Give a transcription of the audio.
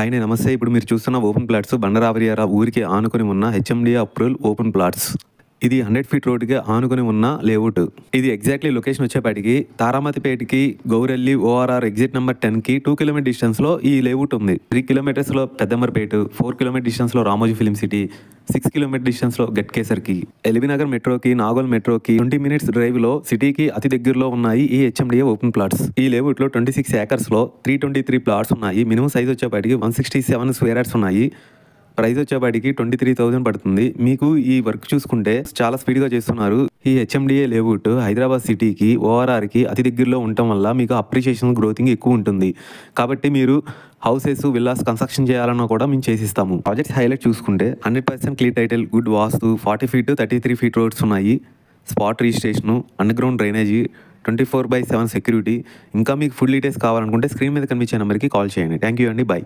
Hi నమస్తే. ఇప్పుడు మీరు చూస్తున్న ఓపెన్ ప్లాట్స్ బండరావరియారా ఊరికి ఆనుకొని ఉన్న హెచ్ఎండి అప్రూవల్ ఓపెన్ ప్లాట్స్. ఇది హండ్రెడ్ ఫీట్ రోడ్డుకి ఆనుకుని ఉన్న లేఅవుట్. ఇది ఎగ్జాక్ట్లీ లొకేషన్ వచ్చేపాటికి తారామతిపేటకి గౌరెల్లి ఓఆర్ఆర్ ఎగ్జిట్ నెంబర్ టెన్కి టూ కిలోమీటర్ డిస్టెన్స్లో ఈ లేఅవుట్ ఉంది. త్రీ కిలోమీటర్స్లో పెద్దమర్పేట ఫోర్ కిలోమీటర్ డిస్టెన్స్లో Ramoji film city six kilometer డిస్టెన్స్లో గట్కేసర్కి. ఎల్బీనగర్ మెట్రోకి నాగోల్ మెట్రోకి ట్వంటీ మినిట్స్ డ్రైవ్లో సిటీకి అతి దగ్గరలో ఉన్నాయి ఈ హెచ్ఎండిఏ ఓపెన్ ప్లాట్స్ ఈ లేఅవుట్లో ట్వంటీ సిక్స్ ఏకర్స్లో త్రీ ట్వంటీ త్రీ ప్లాట్స్ ఉన్నాయి. మినిమం సైజ్ వచ్చేపాటికి one sixty seven square yards ఉన్నాయి. ప్రైస్ వచ్చేపాటికి ట్వంటీ త్రీ థౌసండ్ పడుతుంది. మీకు ఈ వర్క్ చూసుకుంటే చాలా స్పీడ్గా చేస్తున్నారు. ఈ హెచ్ఎండిఏ లేఅవుట్ హైదరాబాద్ సిటీకి ఓఆర్ఆర్కి అతి దగ్గరలో ఉండటం వల్ల మీకు అప్రిషియేషన్ గ్రోతింగ్ ఎక్కువ ఉంటుంది. కాబట్టి మీరు హౌసెస్ విల్లాస్ కన్స్ట్రక్షన్ చేయాలన్నా కూడా మేము చేసిస్తాము. ప్రాజెక్ట్ హైలైట్ చూసుకుంటే hundred percent clear title good vastu forty feet thirty three feet roads ఉన్నాయి. Spot registration underground drainage twenty four by seven security. ఇంకా మీకు ఫుల్ డీటెయిల్స్ కావాలనుకుంటే స్క్రీన్ మీద కనిపించే నెంబర్కి కాల్ చేయండి. థ్యాంక్ యూ అండి. బాయ్